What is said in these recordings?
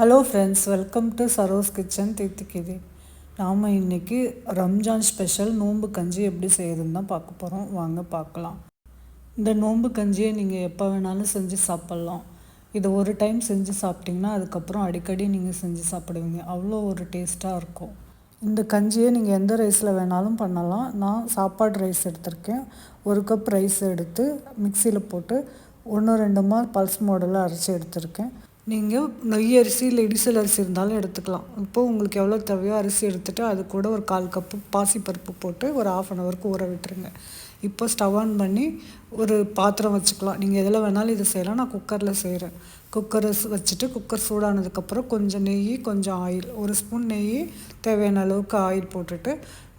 Hello friends welcome to Saro's kitchen தீர்த்திக்கிதி நாம் இன்றைக்கி Ramzan special நோன்பு கஞ்சி எப்படி செய்யுதுன்னு தான் பார்க்க போகிறோம் வாங்க பார்க்கலாம். இந்த நோன்பு கஞ்சியை நீங்கள் எப்போ வேணாலும் செஞ்சு சாப்பிட்லாம். இதை ஒரு டைம் செஞ்சு சாப்பிட்டிங்கன்னா அதுக்கப்புறம் அடிக்கடி நீங்கள் செஞ்சு சாப்பிடுவீங்க. அவ்வளோ ஒரு டேஸ்ட்டாக இருக்கும். இந்த கஞ்சியை நீங்கள் எந்த ரைஸில் வேணாலும் பண்ணலாம். நான் சாப்பாடு ரைஸ் எடுத்திருக்கேன். ஒரு கப் ரைஸ் எடுத்து மிக்சியில் போட்டு ஒன்று ரெண்டுமா பல்ஸ் மாடலில் அரைச்சி எடுத்திருக்கேன். நீங்கள் நெய் அரிசி இல்லை இடிசல் அரிசி இருந்தாலும் எடுத்துக்கலாம். இப்போது உங்களுக்கு எவ்வளோ தேவையோ அரிசி எடுத்துகிட்டு அது கூட ஒரு கால் கப்பு பாசிப்பருப்பு போட்டு ஒரு ஆஃப் அன் ஹவருக்கு ஊற விட்டுருங்க. இப்போ ஸ்டவ் ஆன் பண்ணி ஒரு பாத்திரம் வச்சுக்கலாம். நீங்கள் எதில் வேணாலும் இதை செய்யலாம். நான் குக்கரில் செய்கிறேன் குக்கரை வச்சுட்டு குக்கர் சூடானதுக்கப்புறம் கொஞ்சம் நெய் கொஞ்சம் ஆயில் ஒரு ஸ்பூன் நெய் தேவையான அளவுக்கு ஆயில் போட்டுட்டு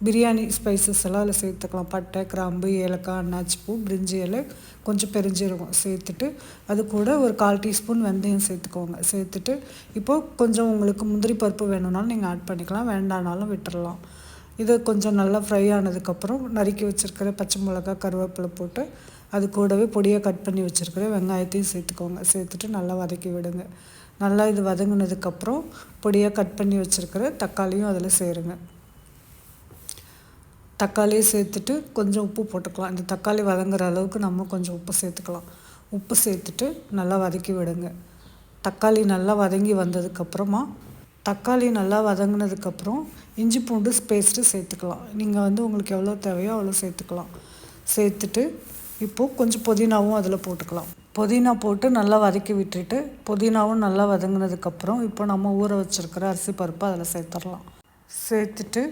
பிரியாணி ஸ்பைசஸ் எல்லாம் அதில் சேர்த்துக்கலாம். பட்டை கிராம்பு ஏலக்காய் அன்னாச்சிப்பூ பிரிஞ்சி இலை கொஞ்சம் பெருஞ்சீரகம் சேர்த்துட்டு அது கூட ஒரு கால் டீஸ்பூன் வெந்தயம் சேர்த்துக்கோங்க. சேர்த்துட்டு இப்போது கொஞ்சம் உங்களுக்கு முந்திரி பருப்பு வேணும்னாலும் நீங்கள் ஆட் பண்ணிக்கலாம். வேண்டானாலும் விட்டுடலாம் இது கொஞ்சம் நல்லா ஃப்ரை ஆனதுக்கப்புறம் நறுக்கி வச்சுருக்கிற பச்சை மிளகா கருவேப்பிலை போட்டு அது கூடவே பொடியாக கட் பண்ணி வச்சுருக்கிற வெங்காயத்தையும் சேர்த்துக்கோங்க. சேர்த்துட்டு நல்லா வதக்கி விடுங்க. நல்லா இது வதங்கினதுக்கப்புறம் பொடியாக கட் பண்ணி வச்சுருக்கிற தக்காளியும் அதில் சேருங்க. தக்காளியை சேர்த்துட்டு கொஞ்சம் உப்பு போட்டுக்கலாம். இந்த தக்காளி வதங்குற அளவுக்கு நம்ம கொஞ்சம் உப்பு சேர்த்துக்கலாம். உப்பு சேர்த்துட்டு நல்லா வதக்கி விடுங்க. தக்காளி நல்லா வதங்கி வந்ததுக்கப்புறமா தக்காளி நல்லா வதங்கினதுக்கப்புறம் இஞ்சி பூண்டு பேஸ்ட்டு சேர்த்துக்கலாம். நீங்கள் வந்து உங்களுக்கு எவ்வளோ தேவையோ அவ்வளோ சேர்த்துக்கலாம். சேர்த்துட்டு இப்போது கொஞ்சம் புதினாவும் அதில் போட்டுக்கலாம். புதினா போட்டு நல்லா வதக்கி விட்டுட்டு புதினாவும் நல்லா வதங்கினதுக்கப்புறம் இப்போ நம்ம ஊற வச்சுருக்கிற அரிசி பருப்பு அதில் சேர்த்துடலாம். சேர்த்துட்டு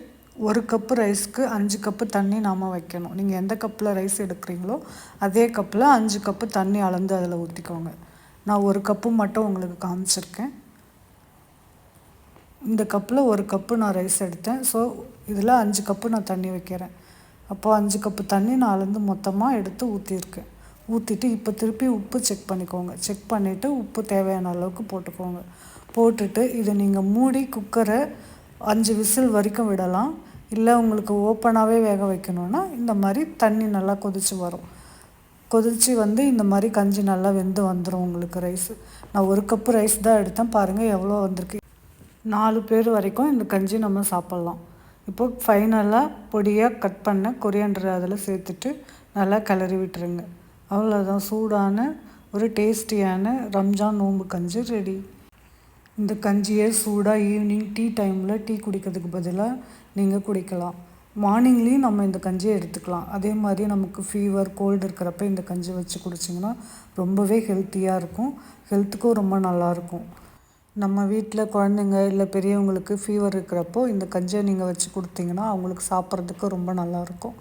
ஒரு கப்பு ரைஸ்க்கு அஞ்சு கப்பு தண்ணி நாம் வைக்கணும். நீங்கள் எந்த கப்பில் ரைஸ் எடுக்கிறீங்களோ அதே கப்பில் அஞ்சு கப்பு தண்ணி அளந்து அதில் ஊற்றிக்கோங்க நான் ஒரு கப்பு மட்டும் உங்களுக்கு காமிச்சிருக்கேன். இந்த கப்பில் ஒரு கப்பு நான் ரைஸ் எடுத்தேன். ஸோ இதில் அஞ்சு கப்பு நான் தண்ணி வைக்கிறேன். அப்போது அஞ்சு கப்பு தண்ணி நான் அளந்து மொத்தமாக எடுத்து ஊற்றிருக்கேன் ஊற்றிட்டு இப்போ திருப்பி உப்பு செக் பண்ணிக்கோங்க. செக் பண்ணிவிட்டு உப்பு தேவையான அளவுக்கு போட்டுக்கோங்க. போட்டுட்டு இதை நீங்கள் மூடி குக்கரை அஞ்சு விசில் வரைக்கும் விடலாம். இல்லை உங்களுக்கு ஓப்பனாகவே வேக வைக்கணும்னா இந்த மாதிரி தண்ணி நல்லா கொதித்து வரும். கொதித்து வந்து இந்த மாதிரி கஞ்சி நல்லா வெந்து வந்துடும் உங்களுக்கு ரைஸ் நான் ஒரு கப்பு ரைஸ் தான் எடுத்தேன். பாருங்கள் எவ்வளோ வந்திருக்கு. நாலு பேர் வரைக்கும் இந்த கஞ்சி நம்ம சாப்பிட்லாம். இப்போது ஃபைனலாக பொடியாக கட் பண்ண கொரியண்டர் அதில் சேர்த்துட்டு நல்லா கிளறி விட்டுருங்க. அவ்வளோதான் சூடான ஒரு டேஸ்டியான ரம்ஜான் நோம்பு கஞ்சி ரெடி இந்த கஞ்சியை சூடாக ஈவினிங் டீ டைமில் டீ குடிக்கிறதுக்கு பதிலாக நீங்கள் குடிக்கலாம். மார்னிங்லேயும் நம்ம இந்த கஞ்சியை எடுத்துக்கலாம். அதே மாதிரி நமக்கு ஃபீவர் கோல்டு இருக்கிறப்ப இந்த கஞ்சி வச்சு குடிச்சிங்கன்னா ரொம்பவே ஹெல்த்தியாக இருக்கும். ஹெல்த்துக்கும் ரொம்ப நல்லாயிருக்கும் நம்ம வீட்டில் குழந்தைங்க இல்லை பெரியவங்களுக்கு ஃபீவர் இருக்கிறப்போ இந்த கஞ்சியை நீங்கள் வச்சு கொடுத்தீங்கன்னா அவங்களுக்கு சாப்பிட்றதுக்கு ரொம்ப நல்லாயிருக்கும்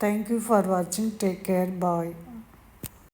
தேங்க்யூ ஃபார் வாட்சிங் டேக் கேர் பாய்